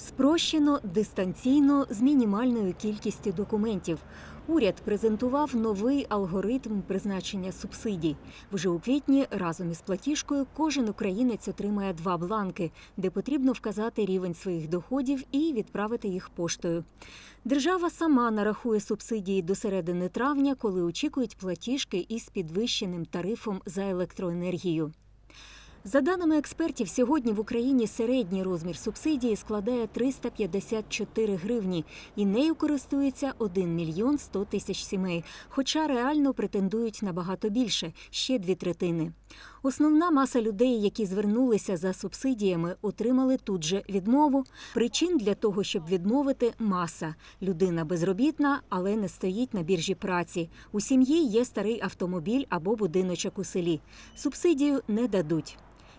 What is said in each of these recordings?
Спрощено, дистанційно, з мінімальною кількістю документів. Уряд презентував новий алгоритм призначення субсидій. Вже у квітні разом із платіжкою кожен українець отримає два бланки, де потрібно вказати рівень своїх доходів і відправити їх поштою. Держава сама нарахує субсидії до середини травня, коли очікують платіжки із підвищеним тарифом за електроенергію. За даними експертів, сьогодні в Україні середній розмір субсидії складає 354 гривні, і нею користується 1 мільйон 100 тисяч сімей, хоча реально претендують набагато більше ще дві третини. Основна маса людей, які звернулися за субсидіями, отримали тут же відмову. Причин для того, щоб відмовити, маса. Людина безробітна, але не стоїть на біржі праці. У сім'ї є старий автомобіль або будиночок у селі. Субсидію не дадуть.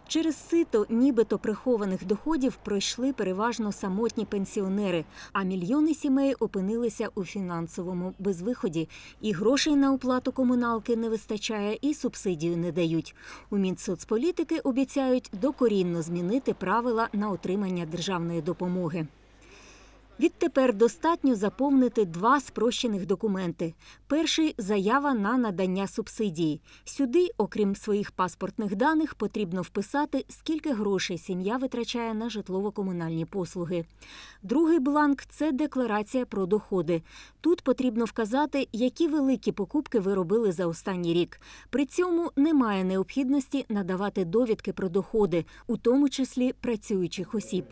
Через сито нібито прихованих доходів пройшли переважно самотні пенсіонери, а мільйони сімей опинилися у фінансовому безвиході. І грошей на оплату комуналки не вистачає, і субсидію не дають. У Мінсоцполітики обіцяють докорінно змінити правила на отримання державної допомоги. Відтепер достатньо заповнити два спрощених документи. Перший заява на надання субсидії. Сюди, окрім своїх паспортних даних, потрібно вписати, скільки грошей сім'я витрачає на житлово-комунальні послуги. Другий бланк це декларація про доходи. Тут потрібно вказати, які великі покупки ви робили за останній рік. При цьому немає необхідності надавати довідки про доходи, у тому числі працюючих осіб.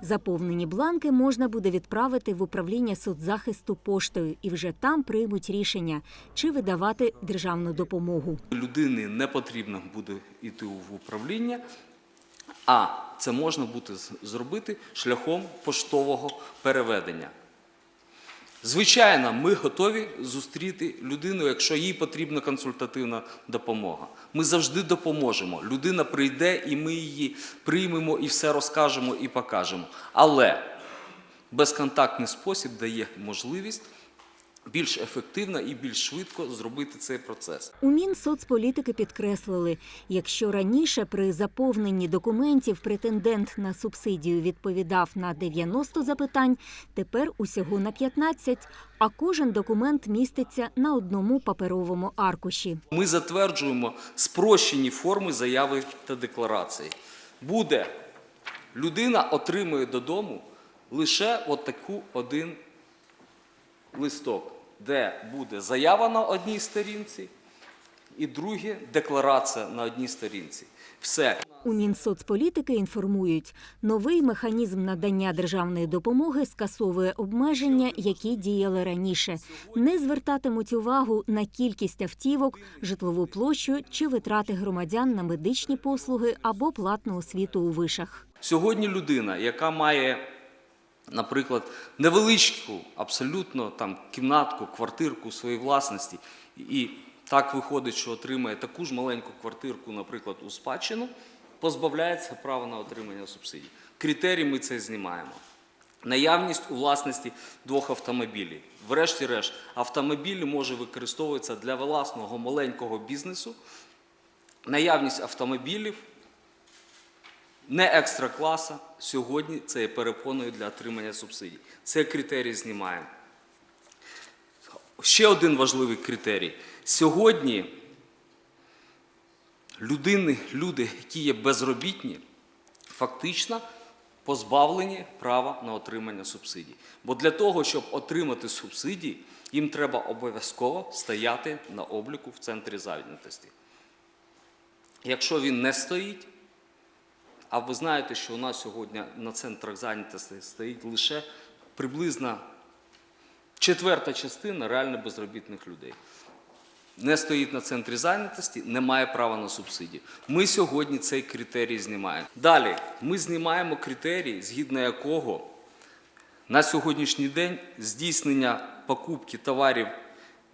Заповнені бланки можна буде відправити в управління соцзахисту поштою, і вже там приймуть рішення, чи видавати державну допомогу. Людині не потрібно буде йти в управління, а це можна буде зробити шляхом поштового переведення. Звичайно, ми готові зустріти людину, якщо їй потрібна консультативна допомога. Ми завжди допоможемо. Людина прийде, і ми її приймемо і все розкажемо і покажемо. Але безконтактний спосіб дає можливість більш ефективно і більш швидко зробити цей процес. У Мінсоцполітики підкреслили, якщо раніше при заповненні документів претендент на субсидію відповідав на 90 запитань, тепер усього на 15, а кожен документ міститься на одному паперовому аркуші. Ми затверджуємо спрощені форми заяви та декларації. Буде людина отримує додому лише от таку один листок, де буде заява на одній сторінці і друге декларація на одній сторінці. Все. У Мінсоцполітики інформують, новий механізм надання державної допомоги скасовує обмеження, які діяли раніше. Не звертатимуть увагу на кількість автівок, житлову площу чи витрати громадян на медичні послуги або платну освіту у вишах. Сьогодні людина, яка має, наприклад, невеличку, абсолютно там кімнатку, квартирку своїй власності, і так виходить, що отримає таку ж маленьку квартирку, наприклад, у спадщину, позбавляється права на отримання субсидій. Критерій ми це знімаємо. Наявність у власності двох автомобілів. Врешті-решт, автомобіль може використовуватися для власного маленького бізнесу. Наявність автомобілів не екстра класа сьогодні це є перепоною для отримання субсидій. Це критерій знімаємо. Ще один важливий критерій. Сьогодні людини, люди, які є безробітні, фактично позбавлені права на отримання субсидій. Бо для того, щоб отримати субсидії, їм треба обов'язково стояти на обліку в центрі зайнятості. Якщо він не стоїть, а ви знаєте, що у нас сьогодні на центрах зайнятості стоїть лише приблизно четверта частина реально безробітних людей. Не стоїть на центрі зайнятості, не має права на субсидії. Ми сьогодні цей критерій знімаємо. Далі ми знімаємо критерій, згідно якого на сьогоднішній день здійснення покупки товарів,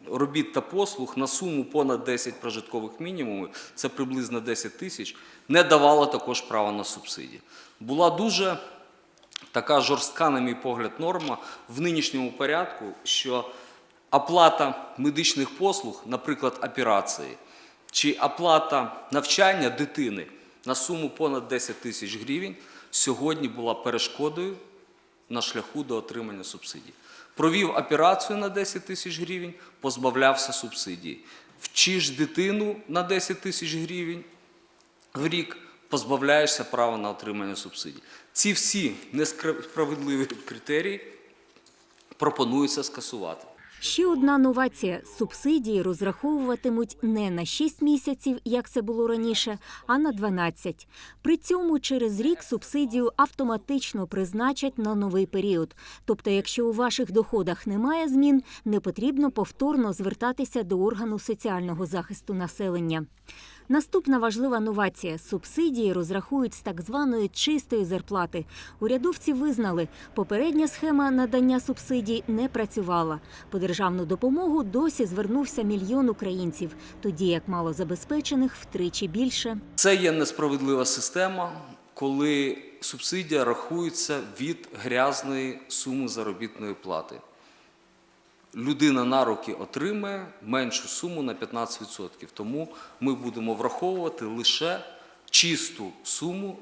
робіт та послуг на суму понад 10 прожиткових мінімумів, це приблизно 10 тисяч, не давало також права на субсидії. Була дуже така жорстка, на мій погляд, норма в нинішньому порядку, що оплата медичних послуг, наприклад, операції, чи оплата навчання дитини на суму понад 10 тисяч гривень, сьогодні була перешкодою на шляху до отримання субсидій. Провів операцію на 10 тисяч гривень, позбавлявся субсидії. Вчиш дитину на 10 тисяч гривень в рік, позбавляєшся права на отримання субсидій. Ці всі несправедливі критерії пропонується скасувати. Ще одна новація: субсидії розраховуватимуть не на 6 місяців, як це було раніше, а на 12. При цьому через рік субсидію автоматично призначать на новий період. Тобто, якщо у ваших доходах немає змін, не потрібно повторно звертатися до органу соціального захисту населення. Наступна важлива новація субсидії розрахують з так званої чистої зарплати. Урядовці визнали, попередня схема надання субсидій не працювала. Державну допомогу досі звернувся мільйон українців, тоді як малозабезпечених втричі більше. Це є несправедлива система, коли субсидія рахується від грязної суми заробітної плати. Людина на руки отримає меншу суму на 15%. Тому ми будемо враховувати лише чисту суму,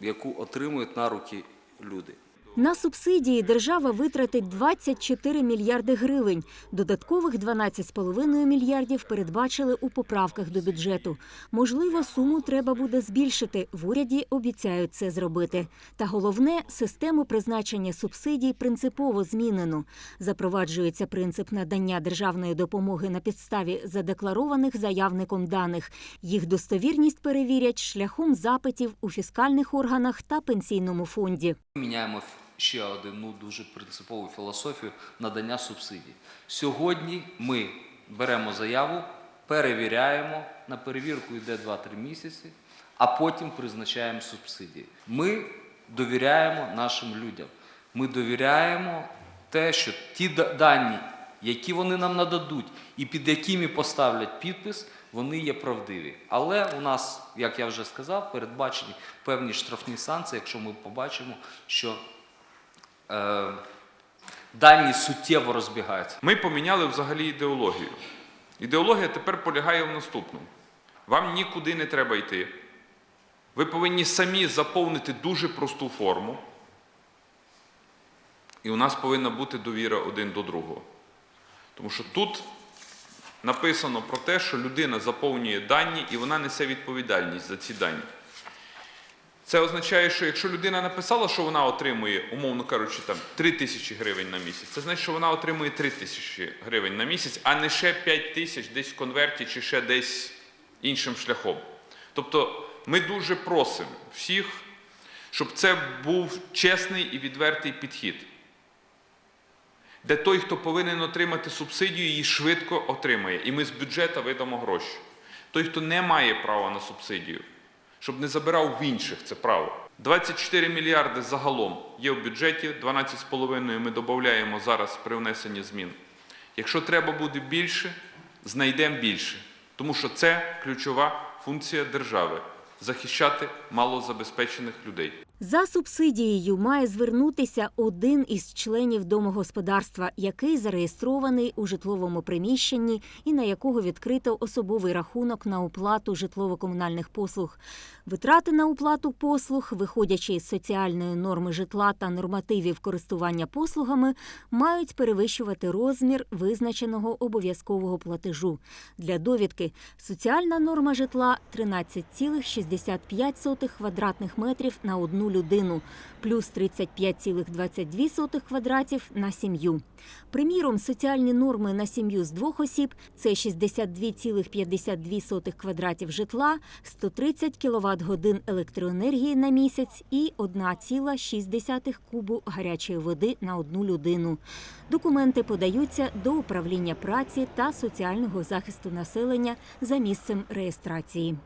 яку отримують на руки люди. На субсидії держава витратить 24 мільярди гривень. Додаткових 12,5 мільярдів передбачили у поправках до бюджету. Можливо, суму треба буде збільшити. В уряді обіцяють це зробити. Та головне, систему призначення субсидій принципово змінено. Запроваджується принцип надання державної допомоги на підставі задекларованих заявником даних. Їх достовірність перевірять шляхом запитів у фіскальних органах та пенсійному фонді. Міняємо ще одну дуже принципову філософію надання субсидій. Сьогодні ми беремо заяву, перевіряємо, на перевірку йде 2-3 місяці, а потім призначаємо субсидії. Ми довіряємо нашим людям. Ми довіряємо те, що ті дані, які вони нам нададуть і під якими поставлять підпис, вони є правдиві. Але у нас, як я вже сказав, передбачені певні штрафні санкції, якщо ми побачимо, що дані суттєво розбігаються. Ми поміняли взагалі ідеологію. Ідеологія тепер полягає в наступному: вам нікуди не треба йти. Ви повинні самі заповнити дуже просту форму. І у нас повинна бути довіра один до другого. Тому що тут написано про те, що людина заповнює дані і вона несе відповідальність за ці дані. Це означає, що якщо людина написала, що вона отримує, умовно кажучи, там 3 тисячі гривень на місяць, це значить, що вона отримує 3 тисячі гривень на місяць, а не ще 5 тисяч десь в конверті чи ще десь іншим шляхом. Тобто ми дуже просимо всіх, щоб це був чесний і відвертий підхід, де той, хто повинен отримати субсидію, її швидко отримає. І ми з бюджету видамо гроші. Той, хто не має права на субсидію, щоб не забирав в інших це право. 24 мільярди загалом є в бюджеті, 12,5 ми додаємо зараз при внесенні змін. Якщо треба буде більше, знайдемо більше. Тому що це ключова функція держави захищати малозабезпечених людей. За субсидією має звернутися один із членів домогосподарства, який зареєстрований у житловому приміщенні і на якого відкрито особовий рахунок на оплату житлово-комунальних послуг. Витрати на оплату послуг, виходячи із соціальної норми житла та нормативів користування послугами, мають перевищувати розмір визначеного обов'язкового платежу. Для довідки соціальна норма житла 13,65 квадратних метрів на людину, плюс 35,22 квадратів на сім'ю. Приміром, соціальні норми на сім'ю з двох осіб це 62,52 квадратів житла, 130 кВт годин електроенергії на місяць і 1,6 кубу гарячої води на одну людину. Документи подаються до управління праці та соціального захисту населення за місцем реєстрації.